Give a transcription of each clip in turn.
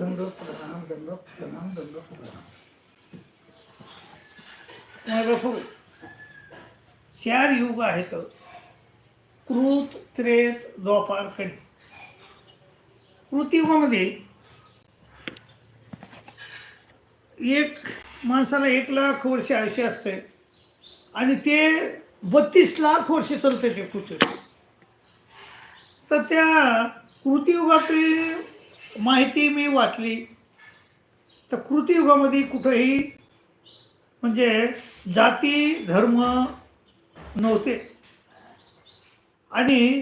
दंड प्रणाम दंड प्रणाम दंड प्रणाम चार युग आहेत. कृत त्रेत द्वापार कली कृतयुगामध्ये एक माणसाला एक लाख वर्ष आयुष्य असते आणि ते बत्तीस लाख वर्ष चालते ते कृतयुग तर त्या कृतियुगाचे माहिती मी वाचली. तर कृतियुगामध्ये कुठंही म्हणजे जाती धर्म नव्हते. आणि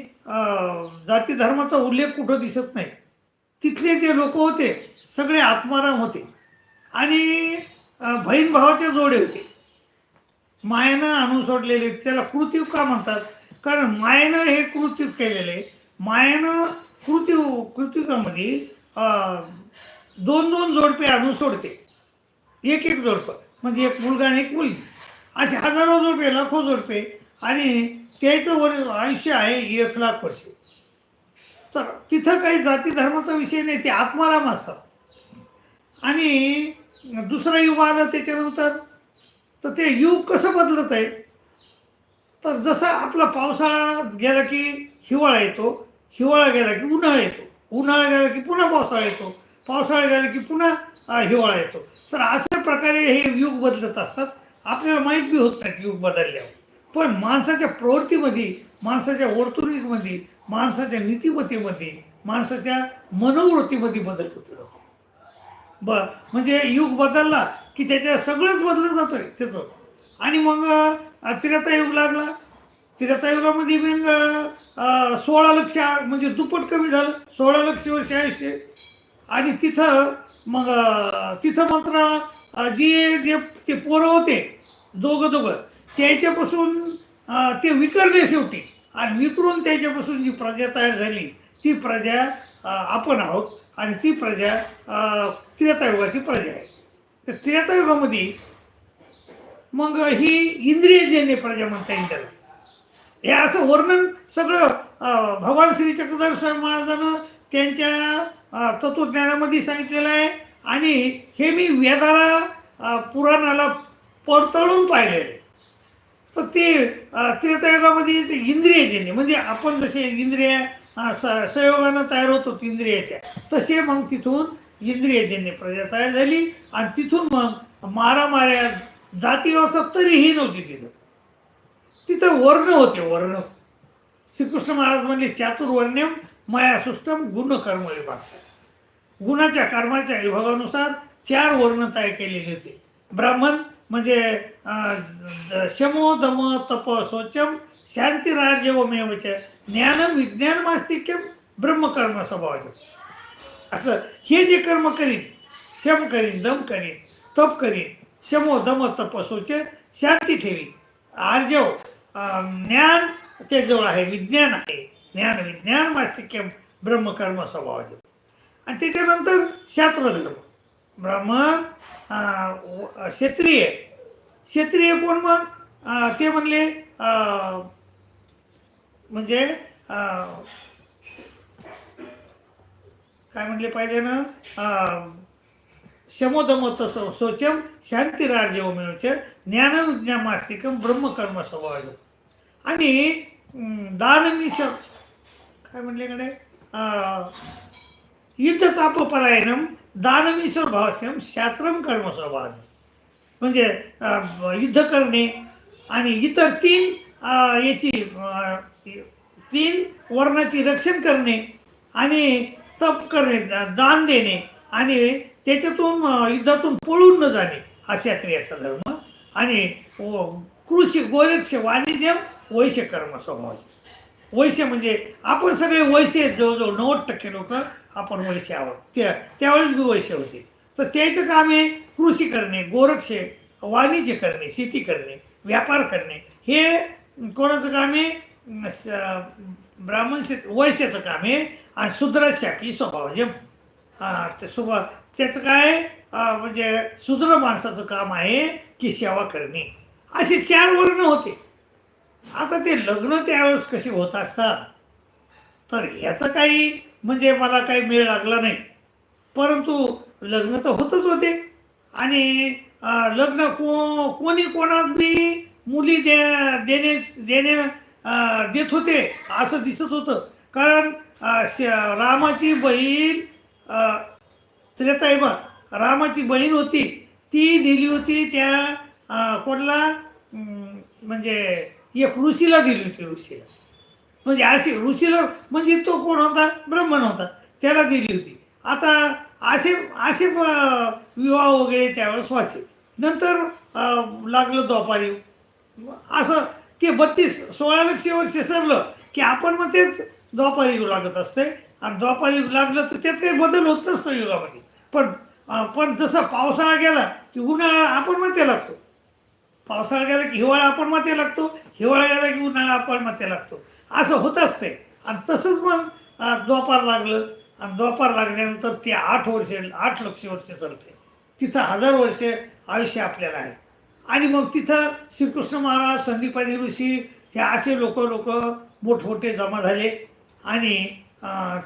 जाती धर्माचा उल्लेख कुठं दिसत नाही. तिथले जे लोक होते सगळे आत्माराम होते. आणि बहीण भावाचे जोडे होते. मायेनं आणून सोडलेले त्याला कृत्युग का म्हणतात? कारण मायेनं हे कृत्युग केलेले. मायेनं कृत्यू कृत्युगामध्ये दोन दोन जोडपे आणून सोडते. एक एक जोडपं. म्हणजे एक मुलगा आणि एक मुलगी. असे हजारो जोडपे लाखो जोडपे. आणि त्याचं वर आयुष्य आहे एक लाख वर्ष. तर तिथं काही जाती धर्माचा विषय नाही ते आत्माराम असतात. आणि दुसरा युग आलं त्याच्यानंतर तर ते युग कसं बदलत आहे? तर जसं आपला पावसाळा गेला की हिवाळा येतो हिवाळा गेला की उन्हाळा येतो. उन्हाळा गेला की पुन्हा पावसाळा येतो. पावसाळा गेला की पुन्हा हिवाळा येतो. तर अशा प्रकारे हे युग बदलत असतात. आपल्याला माहीत बी होत नाहीत युग बदलल्यावर. पण माणसाच्या प्रवृत्तीमध्ये माणसाच्या वर्तणुकीमध्ये माणसाच्या नीतिमत्तेमध्ये माणसाच्या मनोवृत्तीमध्ये बदल होत जातो. बर म्हणजे युग बदलला की त्याच्या सगळंच बदलत जातोय त्याचं. आणि मग त्रेता युग लागला. त्रेतायुगामध्ये मग सोळा लक्ष म्हणजे दुप्पट कमी झालं. सोळा लक्ष वर्ष आयुष्य आणि तिथं मग तिथं मात्र जे जे ते पोरं होते दोघं दोघं त्याच्यापासून ते विकरले शेवटी. आणि विकरून त्याच्यापासून जी प्रजा तयार झाली ती प्रजा आपण आहोत. आणि ती प्रजा त्रेतायुगाची प्रजा आहे. तर त्रेतायुगामध्ये मग ही इंद्रियजन्य प्रजा म्हणता येईल त्याला. हे असं वर्णन सगळं भगवान श्री चक्रधर स्वामी महाराजानं त्यांच्या तत्वज्ञानामध्ये सांगितलेलं आहे. आणि हे मी वेदाला पुराणाला पडताळून पाहिलेलं तर ते अ, त्रेतायुगामध्ये ते इंद्रियजन्य म्हणजे आपण जसे इंद्रिय स संयोगानं तयार होतो इंद्रियाच्या तसे मग तिथून इंद्रियजन्य प्रजा तयार झाली. आणि तिथून मग मारामाऱ्या जाती व्यवस्था तरीही नव्हती तिथं. तिथं वर्ण होते वर्ण. श्रीकृष्ण महाराज म्हणले चातुर्वर्ण्यम माया सुष्टम गुणकर्म विभाग गुणाच्या कर्माच्या विभागानुसार चार वर्ण तयार केलेले होते. ब्राह्मण म्हणजे शमो दम तप शोचम शांती राजवमेवच ज्ञानम विज्ञान मास्तिक्यम ब्रह्मकर्म स्वभावाचं असं हे जे कर्म करीन शम करीन दम करीन तप करीन शमो दम तप सोचे शांती ठेवी आर्जव हो, ज्ञान त्याजवळ आहे विज्ञान आहे. ज्ञान विज्ञान मास्तिक्यम ब्रह्मकर्म स्वभावाचे आणि त्याच्यानंतर शास्त्रधर्म. ब्राह्मण क्षेत्रीय क्षेत्रीय. क्षत्रिय क्षत्रिय कोण मग? ते म्हणले म्हणजे काय म्हणले पाहिजे ना? अं, शमोदमत शोचम शांतिराज्यव मिळवच ज्ञान विज्ञान मास्तिकम ब्रह्मकर्म स्वभाव आणि अं, काय म्हणले कडे युद्धचापपरायणं दानमीश्वर भावस्यम शास्त्रम कर्म स्वभाव म्हणजे युद्ध करणे आणि इतर तीन याची तीन वर्णाची रक्षण करणे आणि तप करणे दा- दान देणे आणि त्याच्यातून युद्धातून पळून न जाणे हा क्षत्रियाचा धर्म आणि कृषी गोरक्ष वाणिज्य वैश्य कर्म स्वभाव वैश्य म्हणजे आपण सगळे वैश्य जवळजवळ नव्वद टक्के लोक आपण वैश्य आहोत. त्या त्यावेळेस मी वैश्य होते. तर त्याचं काम आहे कृषी करणे गोरक्ष वाणिज्य करणे शेती करणे व्यापार करणे हे कोणाचं काम आहे? ब्राह्मण शेत वैश्याचं काम आहे आणि शूद्राशाखी स्वभाव जे हा, ते स्वभाव त्याचं काय? म्हणजे सुद्र माणसाचं काम आहे की सेवा करणे. असे चार वर्ण होते. आता ते लग्न त्यावेळेस कसे होत असतात? तर ह्याचं काही म्हणजे मला काही मेळ लागला नाही. परंतु लग्न तर होतच होते. आणि लग्न को कोणी कोणात मी मुली दे देणे देणे देत होते असं दिसत होतं. कारण श- रामाची बहीण अं, रामाची बहीण होती ती दिली होती त्या कोणला? म्हणजे एक ऋषीला दिली होती ऋषीला. म्हणजे अशी ऋषीला म्हणजे तो कोण होता? ब्राह्मण होता. त्याला दिली होती. आता असे असे विवाह वगैरे त्यावेळेस व्हायचे. नंतर लागलं द्वापारी. असं ते बत्तीस सोळा लक्ष वर्ष सरलं की आपण मग तेच द्वापारी युग लागत असते. आणि द्वापारी युग लागलं तर त्यात काही बदल होत नसतो युगामध्ये. पण पण जसं पावसाळा गेला की उन्हाळा आपण मते लागतो. पावसाळा गेला की हिवाळा आपण मते लागतो हिवाळा गेला की उन्हाळा आपण मते लागतो. असं होत असते. आणि तसंच मग द्वापार लागलं. आणि द्वापार लागल्यानंतर ते आठ वर्ष आठ लक्ष वर्ष चालते. तिथं हजार वर्षे आयुष्य आपल्याला आहे. आणि मग तिथं श्रीकृष्ण महाराज संदीपानी ऋषी हे असे लोक लोक मोठमोठे जमा झाले. आणि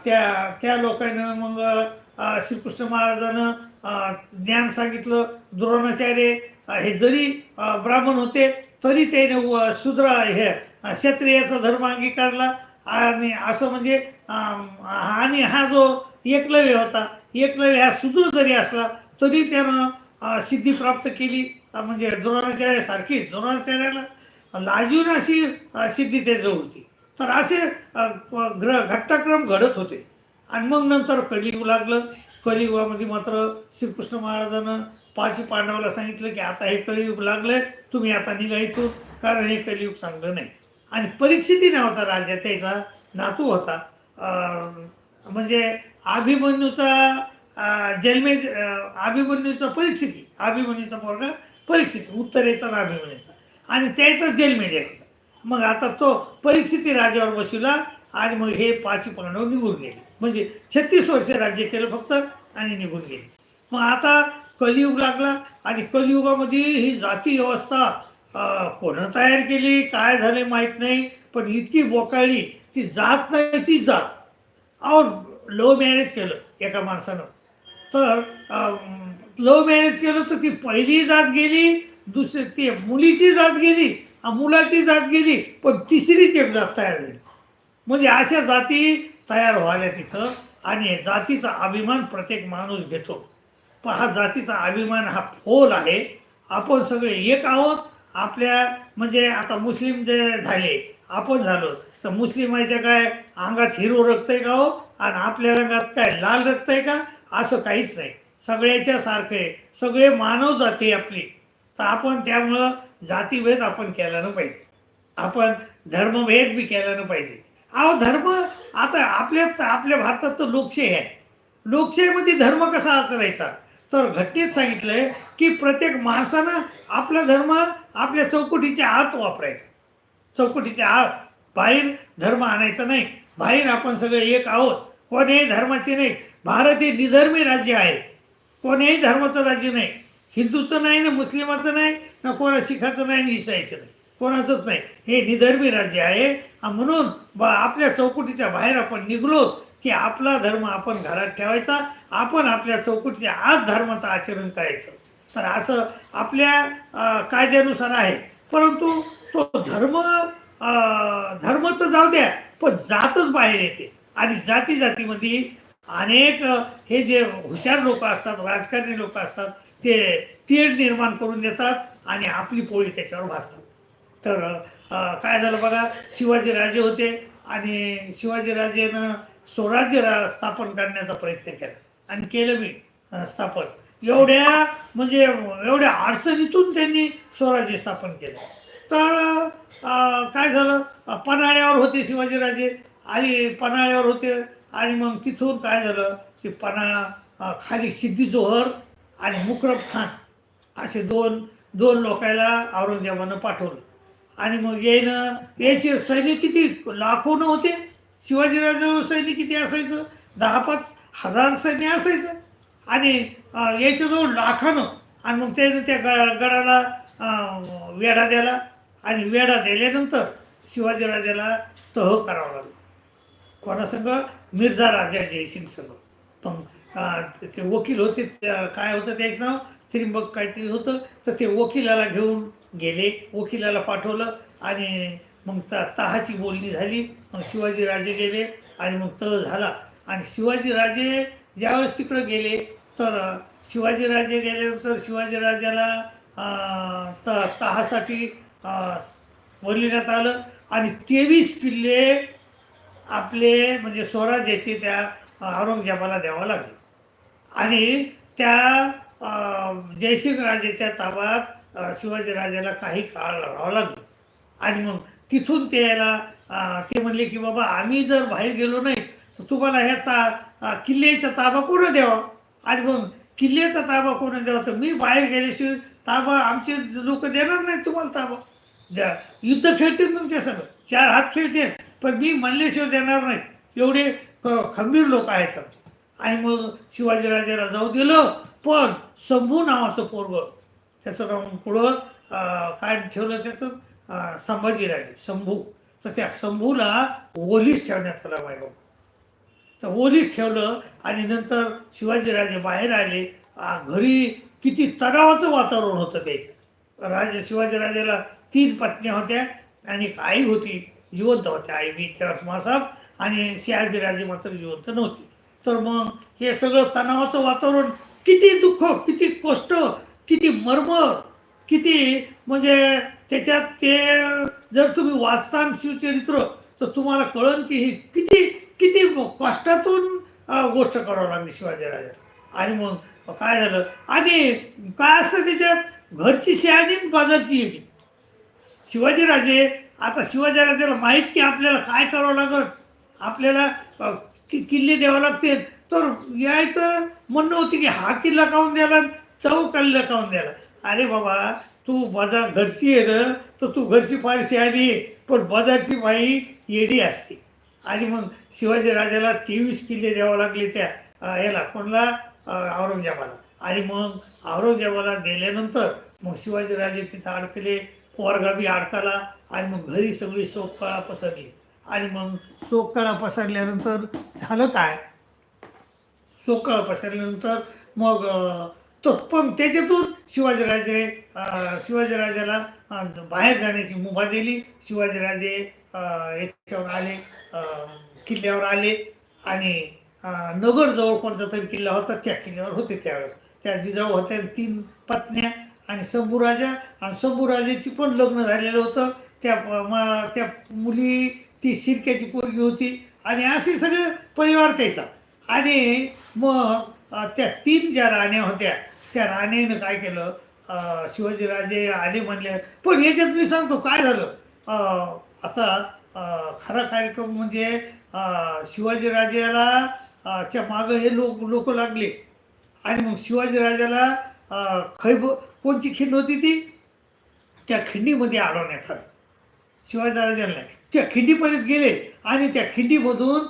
त्या त्या लोकांना मग श्रीकृष्ण महाराजानं ज्ञान सांगितलं द्रोणाचार्य हे जरी ब्राह्मण होते तरी त्याने व- शूद्र हे क्षत्रियाचा धर्म अंगीकारला. आणि असं म्हणजे आणि हा जो एकलव्य होता एकलव्य हा शूद्र जरी असला तरी त्यानं सिद्धी प्राप्त केली. म्हणजे द्रोणाचार्यासारखी द्रोणाचार्याला लाजून अशी सिद्धी त्याजवळ होती. तर असे ग्र घट्टक्रम घडत होते. आणि मग नंतर कलियुग लागलं. कलियुगामध्ये मात्र श्रीकृष्ण महाराजानं पाची पांडवाला सांगितलं की आता हे कलियुग लागलंय तुम्ही आता निघा इथून. कारण हे कलियुग चांगलं नाही. आणि परीक्षिती नावाचा राजा त्याचा नातू होता. म्हणजे अभिमन्यूचा जन्मे अभिमन्यूचा परीक्षिती. अभिमन्यूचा पोरगा परीक्षित. उत्तरेचा आणि अभिमन्यूचा. आणि त्याचा जन्मेजय होता. मग आता तो परीक्षिती राजावर बसविला. आणि मग हे पाच पांडव निघून गेले. म्हणजे छत्तीस वर्षे राज्य केलं फक्त आणि निघून गेले. मग आता कलियुग लागला आणि कलियुगामध्ये ही जाती व्यवस्था कोणं तयार केली काय झाले माहीत नाही पण इतकी बोकाळली ती जात नाही ती जात. अहो लव्ह मॅरेज केलं एका माणसानं. तर लव्ह मॅरेज केलं तर ती पहिली जात गेली दुसरी ती मुलीची जात गेली मुलाची जात गेली पण तिसरीच एक जात तयार झाली. म्हणजे अशा जाती तयार व्हायला तिथं आणि जातीचा अभिमान प्रत्येक माणूस घेतो. पण हा जातीचा अभिमान हा फोल आहे. आपण सगळे एक आहोत. आपल्या म्हणजे आता मुस्लिम जे झाले आपण झालो. तर मुस्लिमाच्या काय अंगात हिरो रक्त आहे का हो? आणि आपल्या रंगात काय लाल रक्त आहे का? असं काहीच नाही. सगळ्याच्या सारखं आहे. सगळे मानव जाती आपली. तर आपण त्यामुळं जातीभेद आपण केला न पाहिजे. आपण धर्मभेद बी केला न पाहिजे. अहो धर्म आता आपल्या आपल्या भारतात तर लोकशाही आहे. लोकशाहीमध्ये धर्म कसा आचरायचा? तर घटनेत आहे की प्रत्येक माणसानं आपला धर्म आपल्या चौकटीच्या आत वापरायचा. चौकटीच्या आत. बाहेर धर्म आणायचा नाही. बाहेर आपण सगळे एक आहोत. कोणीही धर्माचे नाही. भारत हे निधर्मी राज्य आहे. कोणीही धर्माचं राज्य नाही. हिंदूचं नाही ना मुस्लिमाचं नाही ना कोणा शिखाचं नाही ना इसाईचं नाही. कोणाचंच नाही. हे निधर्मी राज्य आहे. म्हणून आपल्या चौकटीच्या बाहेर आपण निघलो की आपला धर्म आपण घरात ठेवायचा आपण आपल्या चौकटीच्या आज धर्माचं आचरण करायचं. तर असं आपल्या कायद्यानुसार आहे. परंतु तो धर्म अं, धर्म तर जाऊ द्या पण जातच बाहेर येते. आणि जाती जातीमध्ये अनेक हे जे हुशार लोक असतात राजकारणी लोक असतात ते तेढ निर्माण करून देतात आणि आपली पोळी त्याच्यावर भासतात तर काय झालं बघा शिवाजीराजे होते आणि शिवाजीराजेनं स्वराज्य रा स्थापन करण्याचा प्रयत्न केला. आणि केलं मी स्थापन. एवढ्या म्हणजे एवढ्या अडचणीतून त्यांनी स्वराज्य स्थापन केलं. तर काय झालं? पन्हाळ्यावर होते शिवाजीराजे आणि पन्हाळ्यावर होते. आणि मग तिथून काय झालं? की पन्हाळा खाली सिद्धी जोहर आणि मुकरब खान असे दोन दोन लोकायला औरंगजेबानं पाठवलं. आणि मग येणं याचे सैनिक किती? लाखोनं होते. शिवाजीराजावर सैनिक किती असायचं? दहा पाच हजार सैन्य असायचं. आणि याच्याजवळ लाखानं. आणि मग त्यानं त्या ग गडाला वेढा द्याला आणि वेढा दिल्यानंतर शिवाजीराजाला तह करावा लागला. कोणासंग मिर्झा राजा जयसिंग संघ पण ते- ते वकील होते. त्या- काय होतं? त्याचं नाव त्रिंबक काहीतरी होतं. तर ते वकिलाला घेऊन गेले वकिलाला पाठवलं आणि मग ता तहाची बोलणी झाली. मग शिवाजीराजे गेले आणि मग तह झाला. आणि शिवाजीराजे ज्यावेळेस तिकडं गेले तर शिवाजीराजे गेल्यानंतर शिवाजीराजाला त तहासाठी अं, बोलविण्यात आलं. आणि तेवीस किल्ले आपले म्हणजे स्वराज्याचे त्या औरंगजेबाला द्यावं लागले. आणि त्या जयसिंग राजाच्या ताब्यात शिवाजीराजाला काही काळ राहावं लागलं. आणि मग तिथून ते यायला ते म्हणले की बाबा आम्ही जर बाहेर गेलो नाही तर तुम्हाला ह्या ता किल्ल्याचा ताबा कोण द्यावा? आणि मग किल्ल्याचा ताबा कोण द्यावा? तर मी बाहेर गेल्याशिवाय ताबा आमचे लोक देणार नाहीत तुम्हाला ताबा. द्या. युद्ध खेळतील तुमच्या सगळं. चार हात खेळतील पण मी म्हणल्याशिवाय देणार नाहीत. एवढे खंबीर लोक आहेत आणि मग शिवाजीराजाला जाऊ दिलं पण शंभू नावाचं पोरग त्याचं नाव पुढं काय ठेवलं त्याचं? संभाजीराजे शंभू. तर त्या शंभूला ओलीस ठेवण्यात आला आहे बाबा. तर ओलीस ठेवलं आणि नंतर शिवाजीराजे बाहेर आले. घरी किती तणावाचं वातावरण होतं त्याचं. राजे शिवाजीराजेला तीन पत्न्या होत्या आणि आई होती जिवंत होत्या. आई मी तेव्हा मासाब आणि शिवाजीराजे मात्र जिवंत नव्हते. तर मग हे सगळं तणावाचं वातावरण किती दुःख किती कष्ट किती मर्मर किती म्हणजे त्याच्यात ते जर तुम्ही वाचता शिवचरित्र तर तुम्हाला कळन की ही किती किती कष्टातून गोष्ट करावं लागली शिवाजीराजाला आणि मग काय झालं? आणि काय असतं त्याच्यात? घरची शहाणी आणि बाजारची येणी शिवाजीराजे आता शिवाजीराजाला माहीत की आपल्याला काय करावं लागत आपल्याला कि किल्ले द्यावं लागतील. तर यायचं म्हणणं होती की हा किल्ला काऊन द्याला चव कल्ल काऊन द्यायला. अरे बाबा तू बाजार घरची आहे ना तर तू घरची फारशी आली पण बाजारची बाई येडी असते. आणि मग शिवाजीराजाला तेवीस किल्ले द्यावं लागले त्या याला कोणला? औरंगजेबाला. आणि मग औरंगजेबाला दिल्यानंतर मग शिवाजीराजे तिथं अडकले पोरगाबी अडकाला आणि मग घरी सगळी शोककळा पसरली. आणि मग शोककळा पसरल्यानंतर झालं काय? शोककळा पसरल्यानंतर मग तो पण त्याच्यातून शिवाजीराजे शिवाजीराजाला बाहेर जाण्याची मुभा दिली. शिवाजीराजे याच्यावर आले किल्ल्यावर आले आणि अ, नगरजवळ कोणता तरी किल्ला होता त्या किल्ल्यावर होते त्यावेळेस. त्या जिजाऊ होत्या तीन पत्न्या आणि शंभूराजा आणि शंभूराजाची पण लग्न झालेलं होतं. त्या त्या मुली ती शिरक्याची पोरगी होती आणि असे सगळे परिवार त्याचा. आणि मग त्या तीन ज्या राण्या होत्या त्या राणेनं काय केलं? शिवाजीराजे आले म्हणले पण याच्यात मी सांगतो काय झालं? आता खरा कार्यक्रम म्हणजे शिवाजीराजेला च्या मागं हे लोक लोक लागले. आणि मग शिवाजीराजाला खैब कोणची खिंड होती ती? त्या खिंडीमध्ये अडवण्यात आलं शिवाजीराजांना नाही त्या खिंडीपर्यंत गेले आणि त्या खिंडीमधून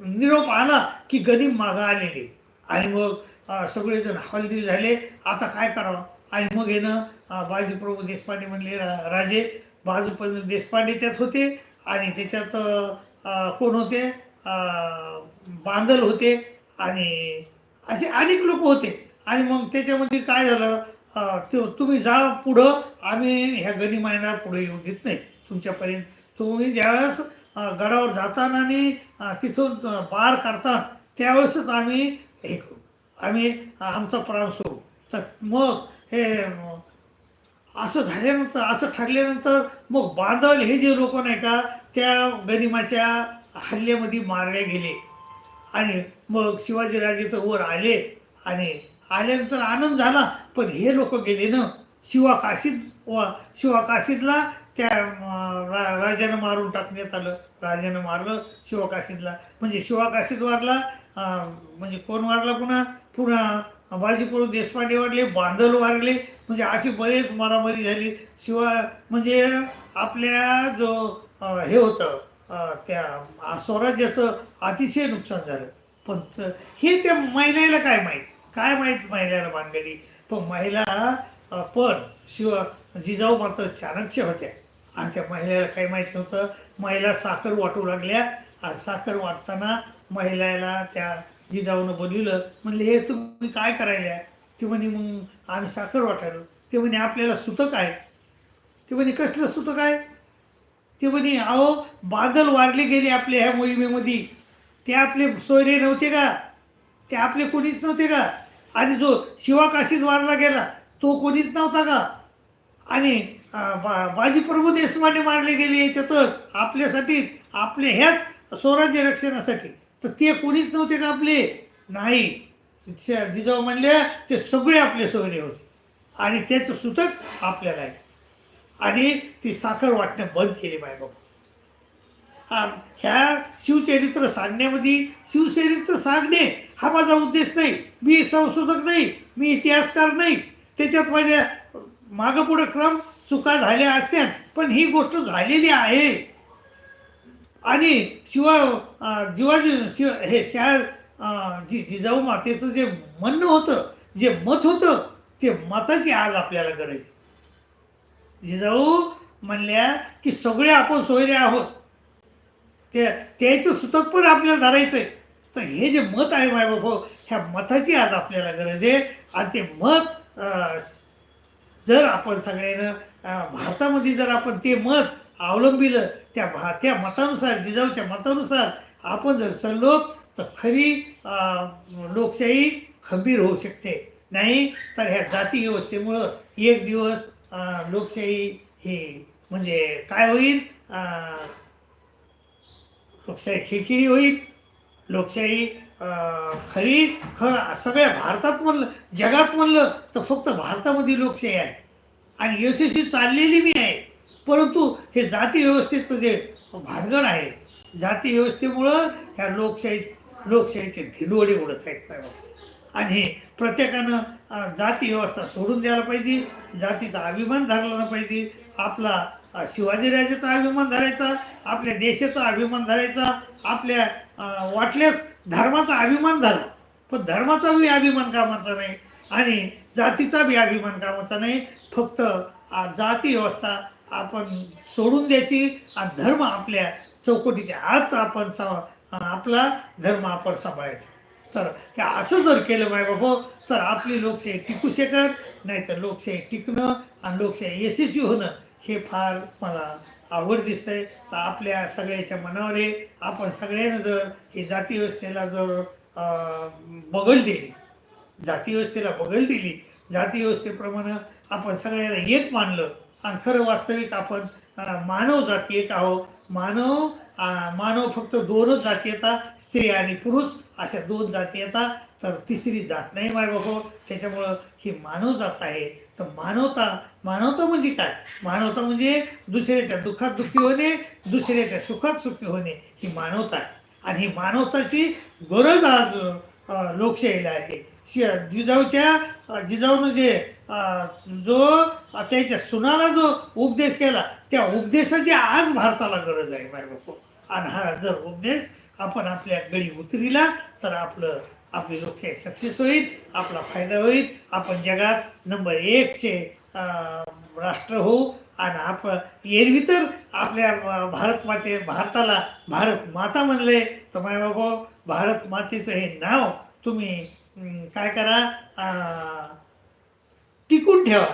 निरोप आला की गणिम मागं आलेले. आणि मग सगळेजण हवालदिल झाले. आता काय करावं? आणि मग येणं बाजीप्रभू देशपांडे म्हणले रा राजे बाजूप्रभू देशपांडे त्यात होते आणि त्याच्यात कोण होते? बांधल बांदल होते आणि असे अनेक लोक होते. आणि मग त्याच्यामध्ये काय झालं? तु- तुम्ही जा पुढं आम्ही ह्या गनिमायना पुढे येऊ देत नाही तुमच्यापर्यंत. तुम्ही ज्यावेळेस गडावर जाताना आणि तिथून बार पार करता त्यावेळेसच आम्ही हे करू. आम्ही आमचा प्राण सोडू. तर मग हे असं झाल्यानंतर असं ठरल्यानंतर मग बांदल हे जे लोक नाही का त्या गनिमाच्या हल्ल्यामध्ये मारले गेले. आणि मग शिवाजीराजे तर वर आले आणि आल्यानंतर आनंद झाला. पण हे लोक गेले ना शिवा काशीद व शिवा काशीदला त्या रा राजानं मारून टाकण्यात आलं. राजानं मारलं शिवा काशीदला म्हणजे शिवा काशीद वारला म्हणजे कोण वारला पुन्हा? पुन्हा बाजीपुर देशपांडे वाढले बांधल वाढले म्हणजे अशी बरेच मारामारी झाली. शिवाय म्हणजे आपल्या जो हे होतं त्या स्वराज्याचं अतिशय नुकसान झालं. पण हे त्या महिलेला काय माहीत? काय माहीत महिलेला भानगडी? पण महिला पण शिव जिजाऊ मात्र चाणक्य होत्या. आणि त्या महिलेला काही माहीत नव्हतं. महिला साखर वाटू लागल्या. आणि साखर वाटताना महिलाला त्या जिजाऊनं बोलविलं. म्हणले हे तुम्ही काय करायला? ते म्हणे मग आम्ही साखर वाटायलो ते म्हणे आपल्याला सुतक आहे. ते म्हणे कसलं सुतक आहे? ते म्हणे अहो बादल वारले गेले आपल्या ह्या मोहिमेमध्ये. ते आपले सोयरे नव्हते का? ते आपले कोणीच नव्हते का? आणि जो शिवाकाशीत वारला गेला तो कोणीच नव्हता का? आणि बा बाजी प्रभू देशमाने मारले गेले याच्यातच. आपल्यासाठी आपले ह्याच स्वराज्य रक्षणासाठी. तर ते कोणीच नव्हते का आपले? नाही. जिजाऊ म्हणले ते सगळे आपले सगळे होते. आणि त्याचं सुतक आपल्याला आहे. आणि ती साखर वाटणं बंद केली बाय बाबा. ह्या शिवचरित्र सांगण्यामध्ये शिवचरित्र सांगणे हा माझा उद्देश नाही. मी संशोधक नाही. मी इतिहासकार नाही. त्याच्यात माझ्या मागं पुढं क्रम चुका झाल्या असत्या पण ही गोष्ट झालेली आहे. आणि शिवा जिवाजी शिव हे शाळ जी जिजाऊ मातेचं जे म्हणणं होतं जे मत होतं ते मताची आज आपल्याला गरज आहे. जिजाऊ म्हणल्या की सगळे आपण सोयरे आहोत. ते त्याचं सुतक पण आपल्याला धरायचं आहे तर हे जे मत आहे मायबाबा ह्या मताची आज आपल्याला गरज आहे. आणि ते मत जर आपण सगळ्यानं भारतामध्ये जर आपण ते मत अवलंबिलं त्या भा त्या मतानुसार जिजाऊच्या मतानुसार आपण जर चाललो तर खरी लोकशाही खंबीर होऊ शकते. नाही तर ह्या जाती व्यवस्थेमुळं एक दिवस लोकशाही ही म्हणजे काय होईल? लोकशाही खिळखिळी होईल. लोकशाही खरी खरं सगळ्या भारतात म्हणलं जगात म्हणलं तर फक्त भारतामध्ये लोकशाही आहे. आणि यशस्वी चाललेली मी आहे. परंतु हे जाती व्यवस्थेचं जे भानगड आहे जाती व्यवस्थेमुळं ह्या लोकशाही लोकशाहीचे धिडोडे उडत आहेत आणि हे प्रत्येकानं जाती व्यवस्था सोडून द्यायला पाहिजे जातीचा अभिमान धरला पाहिजे आपला शिवाजीराजाचा अभिमान धरायचा आपल्या देशाचा अभिमान धरायचा आपल्या वाटल्यास धर्माचा अभिमान झाला पण धर्माचा बी अभिमान कामाचा नाही आणि जातीचा बी अभिमान कामाचा नाही. फक्त जाती व्यवस्था आपण सोडून द्यायची. आणि धर्म आपल्या चौकटीच्या आत आपण सा आपला धर्म आपण सांभाळायचा. तर हे असं जर केलं माय बाबा तर आपली लोकशाही टिकू शकत नाही तर लोकशाही टिकणं आणि लोकशाही यशस्वी होणं हे फार मला आवड दिसतंय. तर आपल्या सगळ्याच्या मनावर आहे आपण सगळ्यांना जर हे जाती व्यवस्थेला जर बगल दिली जाती व्यवस्थेला बगल दिली जाती व्यवस्थेप्रमाणे आपण सगळ्यांना एक मानलं आणि खरं वास्तविक आपण मानव जाती एक आहो मानव मानव फक्त दोनच जाती येता स्त्री आणि पुरुष अशा दोन जाती तर तिसरी जात नाही माय बघो त्याच्यामुळं ही मानव जात आहे. तर मानवता मानवता म्हणजे काय? मानवता म्हणजे दुसऱ्याच्या दुःखात दुःखी होणे दुसऱ्याच्या सुखात सुखी होणे. ही मानवता आहे. आणि ही मानवताची गरज आज लोकशाहीला आहे. शि जिजाऊच्या जिजाऊनं जे जो त्याच्या सुनाला जो उपदेश केला त्या उपदेशाची आज भारताला गरज आहे माय बापू. आणि हा जर उपदेश आपण आपल्या गळी उतरिला तर आपलं आपली लोकशाही सक्सेस होईल आपला फायदा होईल. आपण जगात नंबर एकचे राष्ट्र होऊ. आणि आप एरवी तर आपल्या भारत माते भारताला भारत माता म्हणले. तर माय बाबा भारत मातेचं हे नाव तुम्ही काय करा टिकून ठेवा.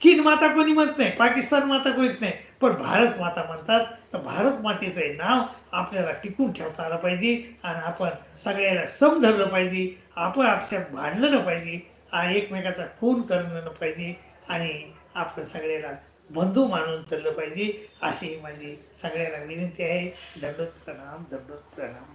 चीन माता कोणी म्हणत नाही पाकिस्तान माता कोणीच नाही. पण भारत माता म्हणतात तर भारत मातेचं हे नाव आपल्याला टिकून ठेवता आलं पाहिजे आणि आपण सगळ्याला सम धरलं पाहिजे आपण आपशात भांडलं न पाहिजे आ- एकमेकाचा खून करणं न पाहिजे आणि आपण सगळ्याला बंधू मानून चाललं पाहिजे अशी माझी सगळ्याला विनंती आहे. दंडोत प्रणाम दंडोत प्रणाम.